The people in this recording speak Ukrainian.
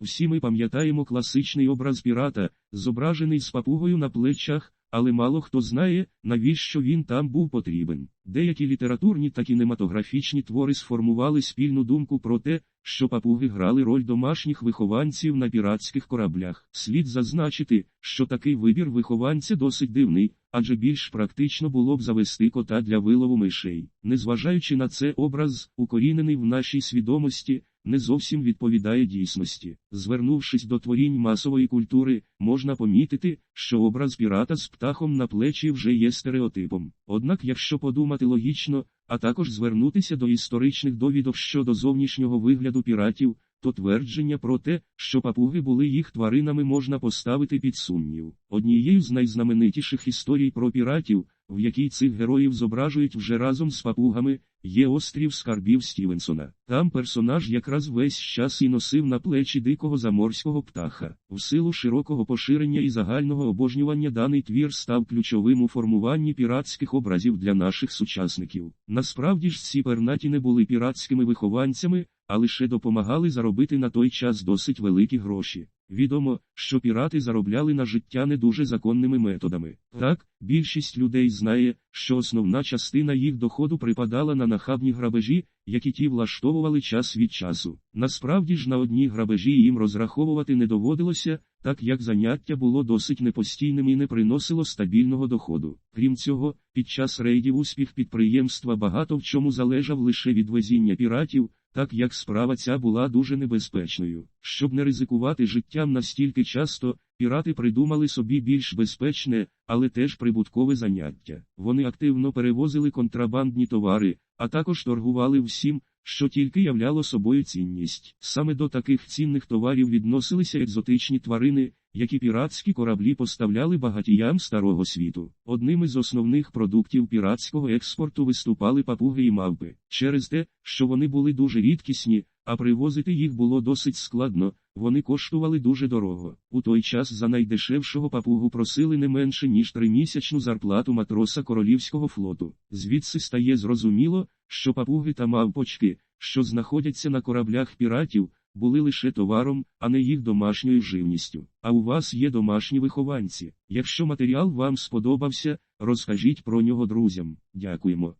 Всі ми пам'ятаємо класичний образ пірата, зображений з папугою на плечах, але мало хто знає, навіщо він там був потрібен. Деякі літературні та кінематографічні твори сформували спільну думку про те, що папуги грали роль домашніх вихованців на піратських кораблях. Слід зазначити, що такий вибір вихованця досить дивний, адже більш практично було б завести кота для вилову мишей. Незважаючи на це образ, укорінений в нашій свідомості, не зовсім відповідає дійсності. Звернувшись до творінь масової культури, можна помітити, що образ пірата з птахом на плечі вже є стереотипом. Однак, якщо подумати логічно, а також звернутися до історичних довідок щодо зовнішнього вигляду піратів, то твердження про те, що папуги були їх тваринами можна поставити під сумнів. Однією з найзнаменитіших історій про піратів, в якій цих героїв зображують вже разом з папугами, є острів скарбів Стівенсона. Там персонаж якраз весь час і носив на плечі дикого заморського птаха. В силу широкого поширення і загального обожнювання даний твір став ключовим у формуванні піратських образів для наших сучасників. Насправді ж ці пернаті не були піратськими вихованцями, а лише допомагали заробити на той час досить великі гроші. Відомо, що пірати заробляли на життя не дуже законними методами. Так, більшість людей знає, що основна частина їх доходу припадала на нахабні грабежі, які ті влаштовували час від часу. Насправді ж на одні грабежі їм розраховувати не доводилося, так як заняття було досить непостійним і не приносило стабільного доходу. Крім цього, під час рейдів успіх підприємства багато в чому залежав лише від везіння піратів, так як справа ця була дуже небезпечною. Щоб не ризикувати життям настільки часто, пірати придумали собі більш безпечне, але теж прибуткове заняття. Вони активно перевозили контрабандні товари, а також торгували всім, що тільки являло собою цінність. Саме до таких цінних товарів відносилися екзотичні тварини, які піратські кораблі поставляли багатіям старого світу. Одним із основних продуктів піратського експорту виступали папуги і мавпи. Через те, що вони були дуже рідкісні, а привозити їх було досить складно, вони коштували дуже дорого. У той час за найдешевшого папугу просили не менше, ніж тримісячну зарплату матроса королівського флоту. Звідси стає зрозуміло, що папуги та мавпочки, що знаходяться на кораблях піратів, були лише товаром, а не їх домашньою живністю. А у вас є домашні вихованці. Якщо матеріал вам сподобався, розкажіть про нього друзям. Дякуємо.